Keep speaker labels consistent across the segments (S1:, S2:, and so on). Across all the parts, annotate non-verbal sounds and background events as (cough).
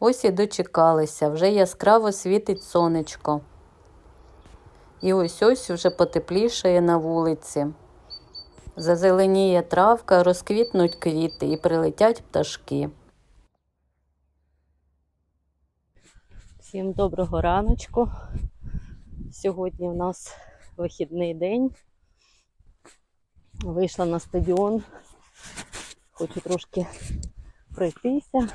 S1: Ось і дочекалися, вже яскраво світить сонечко. І ось ось вже потеплішає на вулиці. Зазеленіє травка, розквітнуть квіти і прилетять пташки. Всім доброго раночку. Сьогодні у нас вихідний день. Вийшла на стадіон. Хочу трошки пройтися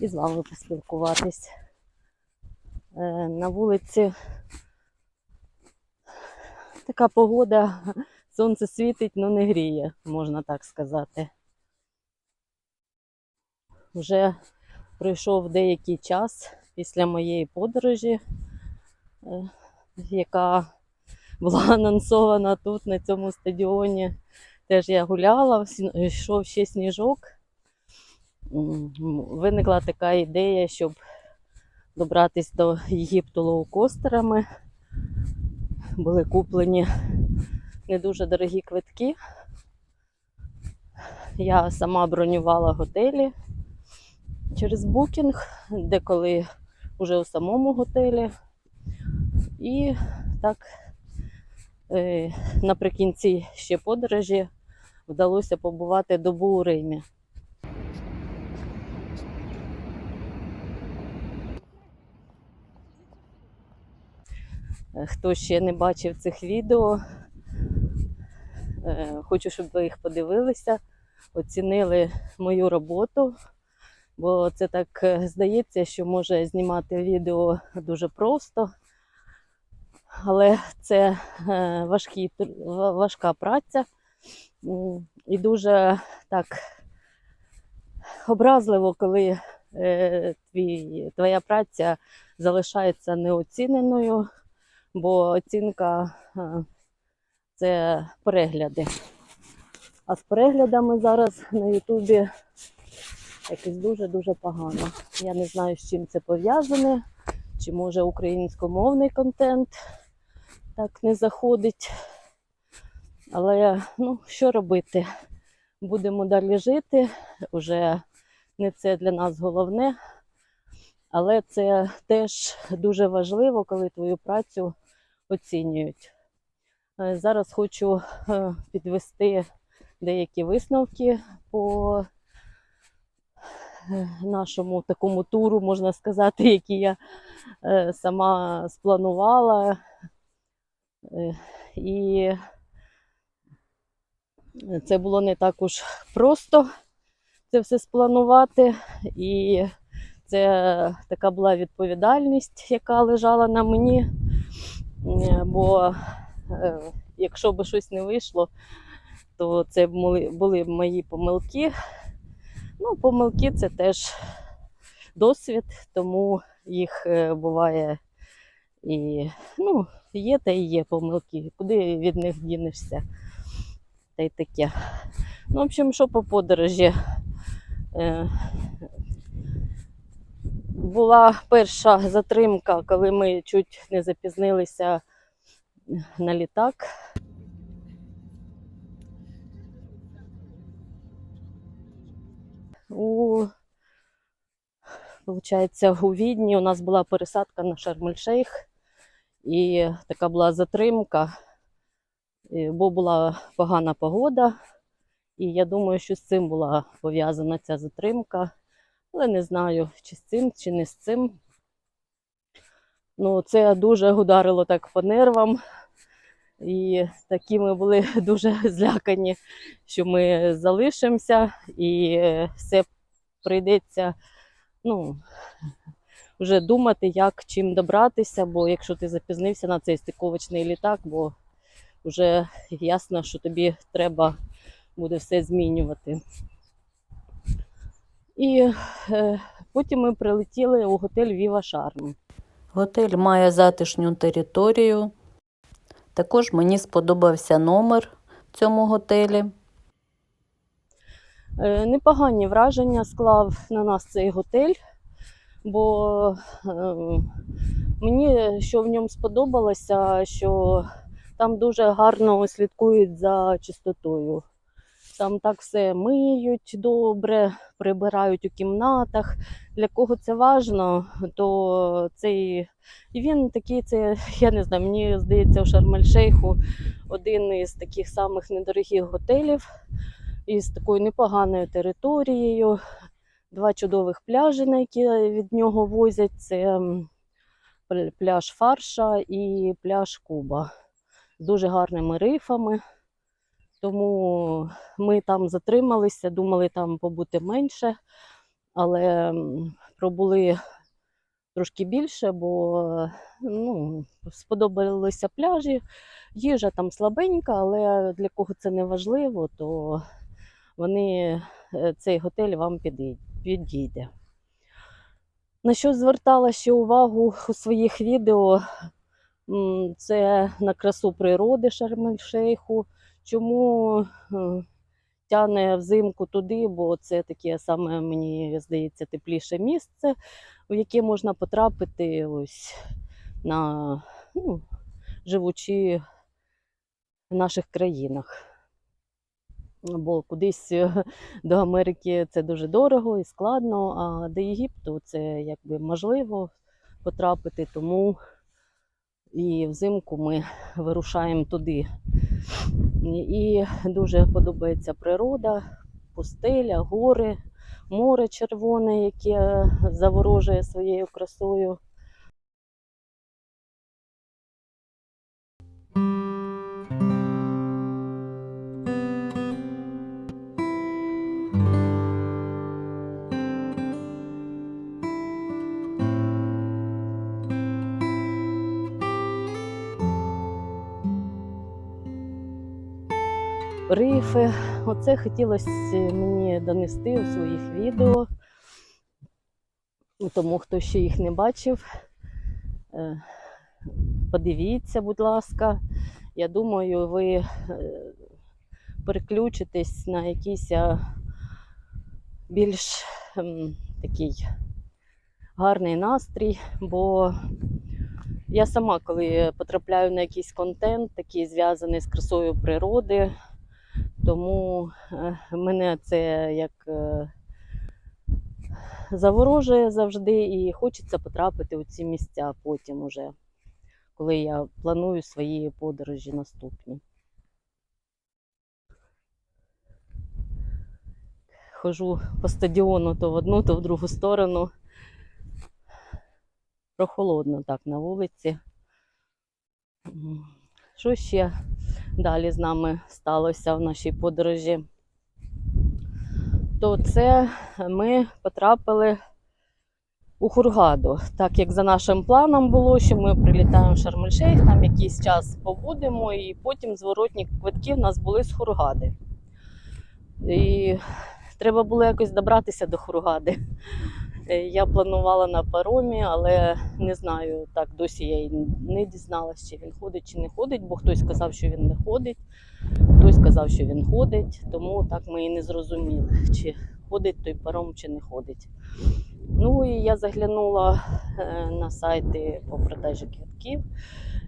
S1: і з вами поспілкуватись. Е, На вулиці така погода, сонце світить, але не гріє, можна так сказати. Вже пройшов деякий час після моєї подорожі, е, яка була анонсована тут, на цьому стадіоні. Теж я гуляла, йшов ще сніжок. Виникла така ідея, щоб добратися до Єгипту лоукостерами. Були куплені не дуже дорогі квитки. Я сама бронювала готелі через букінг, деколи вже у самому готелі. І так е, наприкінці ще подорожі вдалося побувати добу у Римі. Хто ще не бачив цих відео, е, хочу, щоб ви їх подивилися, оцінили мою роботу, бо це так е, здається, що може знімати відео дуже просто, але це е, важкі, важка праця. І дуже так образливо, коли е, твій, твоя праця залишається неоціненою, бо оцінка е, це перегляди. А з переглядами зараз на Ютубі якось дуже-дуже погано. Я не знаю, з чим це пов'язане, чи може українськомовний контент так не заходить. Але ну, що робити? Будемо далі жити. Уже не це для нас головне. Але це теж дуже важливо, коли твою працю оцінюють. Е, Зараз хочу е, підвести деякі висновки по е, нашому такому туру, можна сказати, (laughs) який я сама спланувала. І це було не так уж просто це все спланувати. І це така була відповідальність, яка лежала на мені. Е, Бо е, якщо б щось не вийшло, то це були, б мої помилки. Ну, помилки це теж досвід, тому їх е, буває і ну, є та і є помилки. Куди від них дінешся? Та й таке. Ну, в общем, що по подорожі? Була перша затримка, коли ми чуть не запізнилися на літак. У, получається, у Відні у нас була пересадка на Шарм-ель-Шейх, і така була затримка, бо була погана погода. І я думаю, що з цим була пов'язана ця затримка. Але не знаю, чи з цим, чи не з цим. Ну, це дуже ударило так по нервам. І такі ми були (laughs) дуже злякані, що ми залишимося, і е, все прийдеться ну, вже думати, як чим добратися, бо якщо ти запізнився на цей стиковочний літак, бо вже ясно, що тобі треба буде все змінювати. І е, потім ми прилетіли у готель Віва Шарм. Готель має затишню територію. Також мені сподобався номер в цьому готелі. Е, Непогані враження склав на нас цей готель, бо е, мені що в ньому сподобалося, що там дуже гарно слідкують за чистотою. Там так все миють добре, прибирають у кімнатах. Для кого це важно, то цей і він такий, це я не знаю, мені здається, у Шарм-ель-Шейху один із таких самих недорогих готелів із такою непоганою територією. Два чудових пляжі, на які від нього возять. Це пляж Фарша і пляж Куба з дуже гарними рифами. Тому ми там затрималися, думали там побути менше, але пробули трошки більше, бо ну, сподобалися пляжі. Їжа там слабенька, але для кого це не важливо, то вони, е, цей готель вам підійде. На що звертала ще увагу у своїх відео, це на красу природи Шарм-ель-Шейху. Чому е, тяне взимку туди, бо це таке саме, мені здається, тепліше місце, в яке можна потрапити ось на ну, живучи в наших країнах. Бо кудись е, до Америки це дуже дорого і складно, а до Єгипту це якби можливо потрапити, тому і взимку ми вирушаємо туди. І дуже подобається природа, пустеля, гори, море червоне, яке заворожує своєю красою. Рифи. Оце хотілося мені донести у своїх відео. Тому хто ще їх не бачив, е, подивіться, будь ласка. Я думаю, ви е, переключитесь на якийсь е, більш ем, такий гарний настрій, бо я сама, коли потрапляю на якийсь контент, такий зв'язаний з красою природи, тому е, мене це як е, заворожує завжди і хочеться потрапити у ці місця потім уже, коли я планую свої подорожі наступні. Хожу по стадіону то в одну, то в другу сторону. Прохолодно так на вулиці. Що ще далі з нами сталося в нашій подорожі? То це ми потрапили у Хургаду. Так як за нашим планом було, що ми прилітаємо в Шарм-ель-Шейх, там якийсь час побудемо, і потім зворотні квитки в нас були з Хургади. І треба було якось добратися до Хургади. Е, Я планувала на паромі, але не знаю, так досі я й не дізналася, чи він ходить, чи не ходить, бо хтось сказав, що він не ходить, хтось сказав, що він ходить, тому так ми і не зрозуміли, чи ходить той паром, чи не ходить. Ну і я заглянула е, на сайти по продажі квитків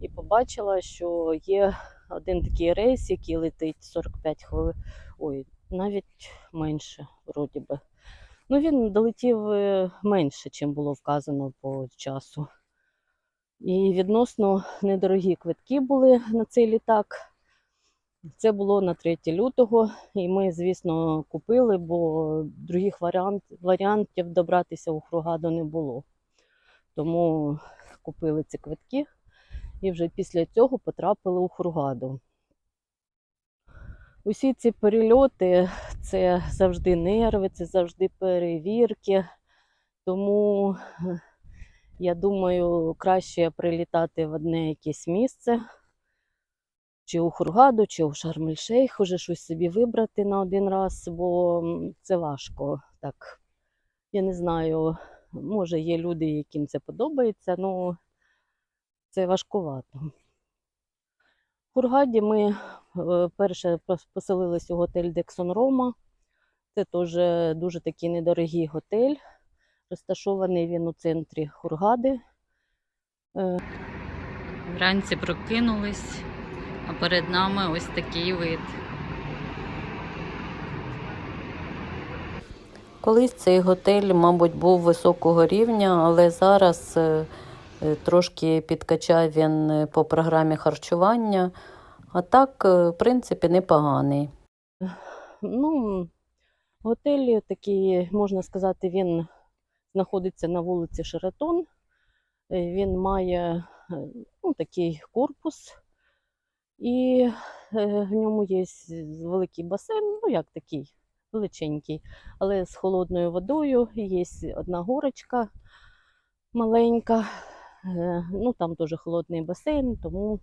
S1: і побачила, що є один такий рейс, який летить 45 хвилин. Ой, навіть менше, вроді би. Ну, він долетів е, менше, чим було вказано по часу. І відносно недорогі квитки були на цей літак. Це було на 3 лютого, і ми, звісно, купили, бо других варіант, варіантів добратися у Хругаду не було. Тому купили ці квитки і вже після цього потрапили у Хургаду. Усі ці перельоти це завжди нерви, це завжди перевірки. Тому е, я думаю, краще прилітати в одне якесь місце, чи у Хургаду, чи у Шарм-ель-Шейх, уже щось собі вибрати на один раз, бо це важко. Так, я не знаю, може є люди, яким це подобається, але це важкувато. В Хургаді ми перше пос- поселились у готель Дексон Рома. Це теж дуже такий недорогий готель. Розташований він у центрі Хургади. Вранці прокинулись, а перед нами ось такий вид.
S2: Колись цей готель, мабуть, був високого рівня, але зараз е, е, трошки підкачав він е, по програмі харчування. А так, е, в принципі, непоганий.
S1: Ну, готель такий, можна сказати, він знаходиться на вулиці Шератон. Е, Він має е, ну, такий корпус, і в ньому є великий басейн, ну як такий, величенький, але з холодною водою. Є одна горочка маленька. Ну, там теж холодний басейн, тому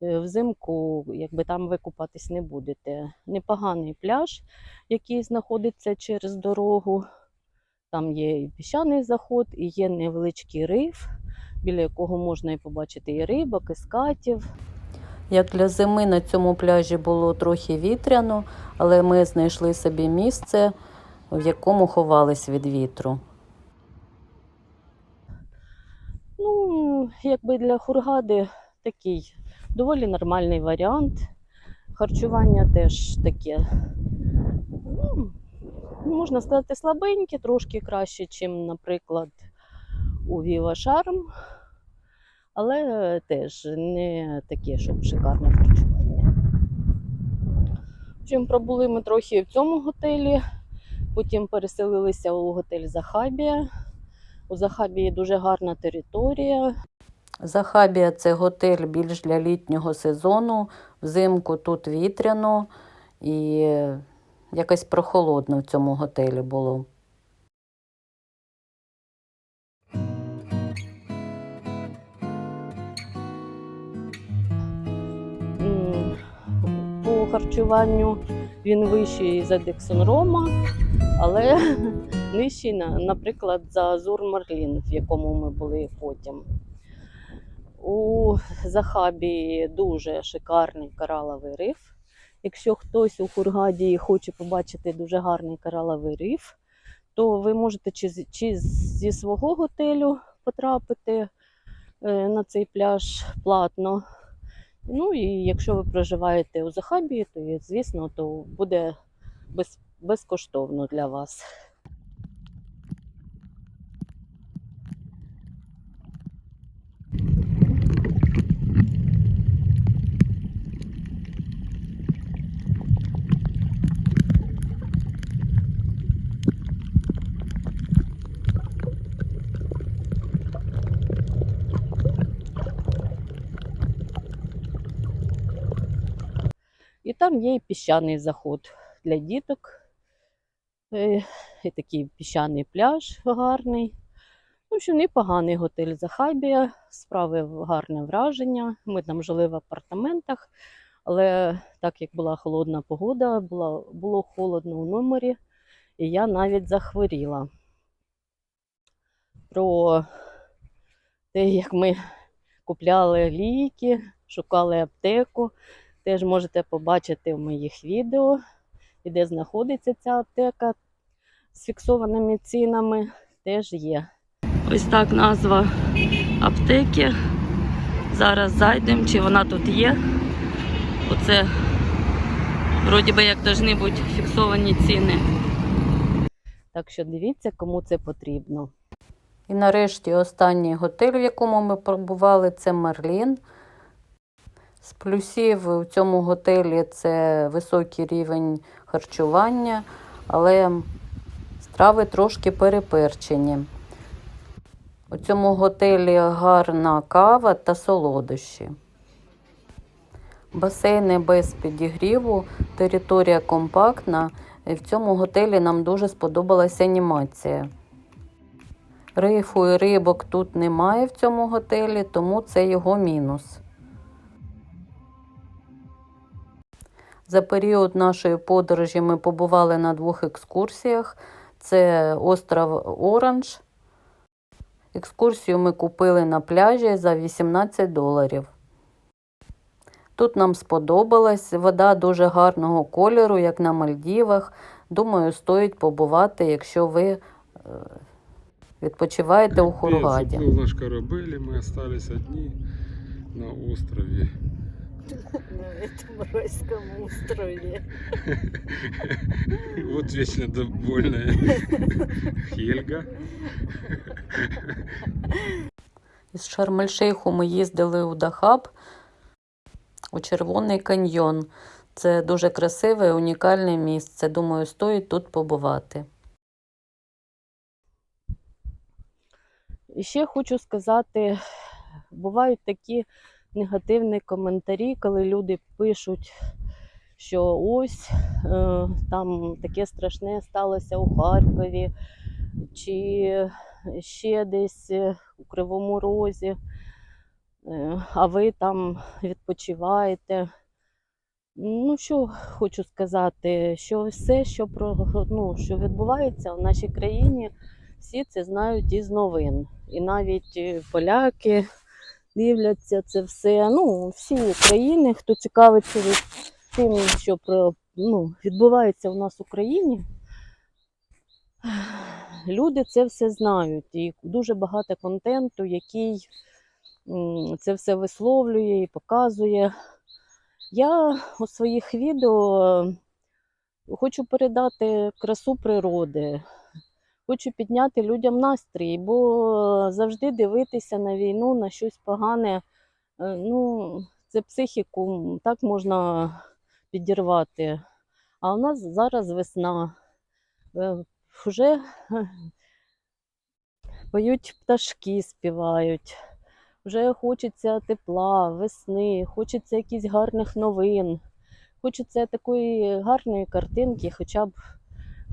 S1: взимку якби там ви купатись не будете. Непоганий пляж, який знаходиться через дорогу. Там є і піщаний заход, і є невеличкий риф, біля якого можна і побачити і рибок, і скатів.
S2: Як для зими на цьому пляжі було трохи вітряно, але ми знайшли собі місце, в якому ховались від вітру.
S1: Ну, якби для хургади такий доволі нормальний варіант. Харчування теж таке, ну, можна сказати, слабеньке, трошки краще, ніж, наприклад, у Viva Charm, але теж не таке, щоб шикарне харчування. Общем, пробули ми трохи в цьому готелі, потім переселилися у готель Захабія. У Захабії дуже гарна територія.
S2: Захабія це готель більш для літнього сезону. Взимку тут вітряно і якось прохолодно в цьому готелі було.
S1: По харчуванню він вищий за Дексон Рома, але (laughs) нижчий, наприклад, за Азур Марлін, в якому ми були потім. У Захабі дуже шикарний кораловий риф. Якщо хтось у Хургаді хоче побачити дуже гарний кораловий риф, то ви можете чи, чи зі свого готелю потрапити е, на цей пляж платно. Ну і якщо ви проживаєте у Захабі, то звісно, то буде без, безкоштовно для вас. І там є і піщаний заход для діток. Е, І такий піщаний пляж гарний. В общем, непоганий готель Захабія, справив гарне враження. Ми там жили в апартаментах, але так як була холодна погода, було, було холодно у номері, і я навіть захворіла. Про те, як ми купляли ліки, шукали аптеку, теж можете побачити в моїх відео, і де знаходиться ця аптека з фіксованими цінами, теж є. Ось так назва аптеки. Зараз зайдемо, чи вона тут є. Оце вроді би як повинні бути фіксовані ціни. Так що дивіться, кому це потрібно.
S2: І нарешті останній готель, в якому ми побували, це Мерлін. З плюсів у цьому готелі це високий рівень харчування, але страви трошки переперчені. У цьому готелі гарна кава та солодощі. Басейни без підігріву, територія компактна. І в цьому готелі нам дуже сподобалася анімація. Рифу і рибок тут немає в цьому готелі, тому це його мінус. За період нашої подорожі ми побували на двох екскурсіях. Це остров Оранж. Екскурсію ми купили на пляжі за 18 доларів. Тут нам сподобалось. Вода дуже гарного кольору, як на Мальдівах. Думаю, стоїть побувати, якщо ви е, відпочиваєте у Хургаді.
S3: Был наш корабель, и мы остались одни на острове.
S1: На этом райском острове. (laughs)
S3: Вот вечно довольная (laughs) Хельга.
S2: Із Шарм-ель-Шейху ми їздили у Дахаб, у Червоний каньйон. Це дуже красиве, унікальне місце. Думаю, стоїть тут побувати.
S1: І ще хочу сказати, бувають такі негативні коментарі, коли люди пишуть, що ось е, там таке страшне сталося у Харкові, чи ще десь е, у Кривому Розі, е, а ви там відпочиваєте. Ну, що хочу сказати, що все, що про ну, що відбувається в нашій країні, всі це знають із новин. І навіть поляки дивляться це все. Ну, всі країни, хто цікавиться тим, що ну, відбувається у нас в Україні, люди це все знають. І дуже багато контенту, який це все висловлює і показує. Я у своїх відео е, хочу передати красу природи, хочу підняти людям настрій, бо завжди дивитися на війну, на щось погане, е, ну, це психіку так можна підірвати. А у нас зараз весна. Е, Вже е, поють пташки, співають. Вже хочеться тепла, весни, хочеться якихось гарних новин, хочеться такої гарної картинки, хоча б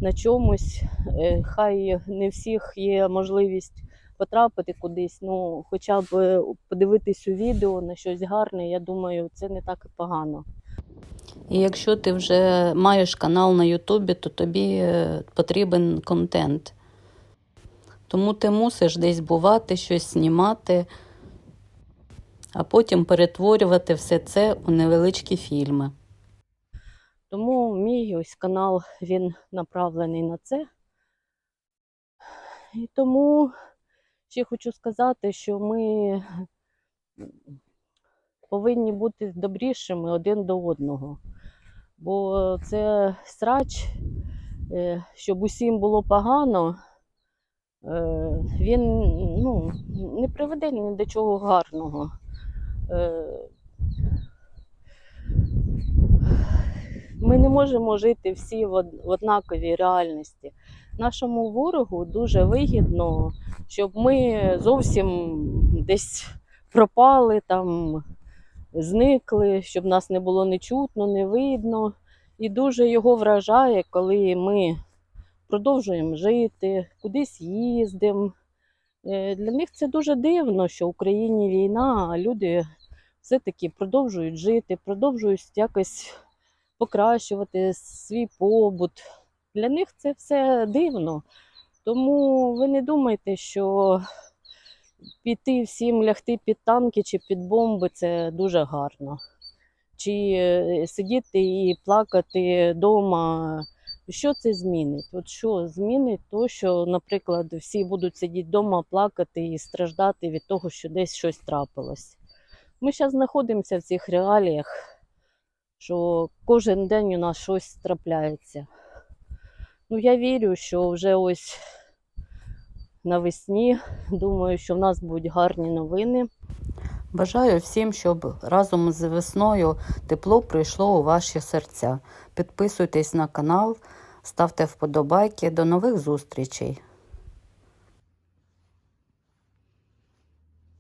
S1: на чомусь. Е, Хай не всіх є можливість потрапити кудись, ну хоча б е, подивитись у відео на щось гарне, я думаю, це не так і погано.
S2: І якщо ти вже маєш канал на Ютубі, то тобі е, потрібен контент. Тому ти мусиш десь бувати, щось знімати, а потім перетворювати все це у невеличкі фільми.
S1: Тому мій ось канал він направлений на це. І тому ще хочу сказати, що ми повинні бути добрішими один до одного. Бо це срач, е, щоб усім було погано, е, він ну, не приведе ні до чого гарного. Е, Ми не можемо жити всі в однаковій реальності. Нашому ворогу дуже вигідно, щоб ми зовсім десь пропали, там, зникли, щоб нас не було не чутно, не видно. І дуже його вражає, коли ми продовжуємо жити, кудись їздимо. Е, Для них це дуже дивно, що в Україні війна, а люди все-таки продовжують жити, продовжують якось покращувати свій побут. Для них це все дивно. Тому ви не думайте, що піти всім лягти під танки чи під бомби це дуже гарно. Чи е, сидіти і плакати вдома. Що це змінить? От що змінить то, що, наприклад, всі будуть сидіти вдома, плакати і страждати від того, що десь щось трапилось. Ми зараз знаходимося в цих реаліях що кожен день у нас щось трапляється. Ну, я вірю, що вже ось навесні, думаю, що в нас будуть гарні новини.
S2: Бажаю всім, щоб разом з весною тепло прийшло у ваші серця. Підписуйтесь на канал, ставте вподобайки. До нових зустрічей!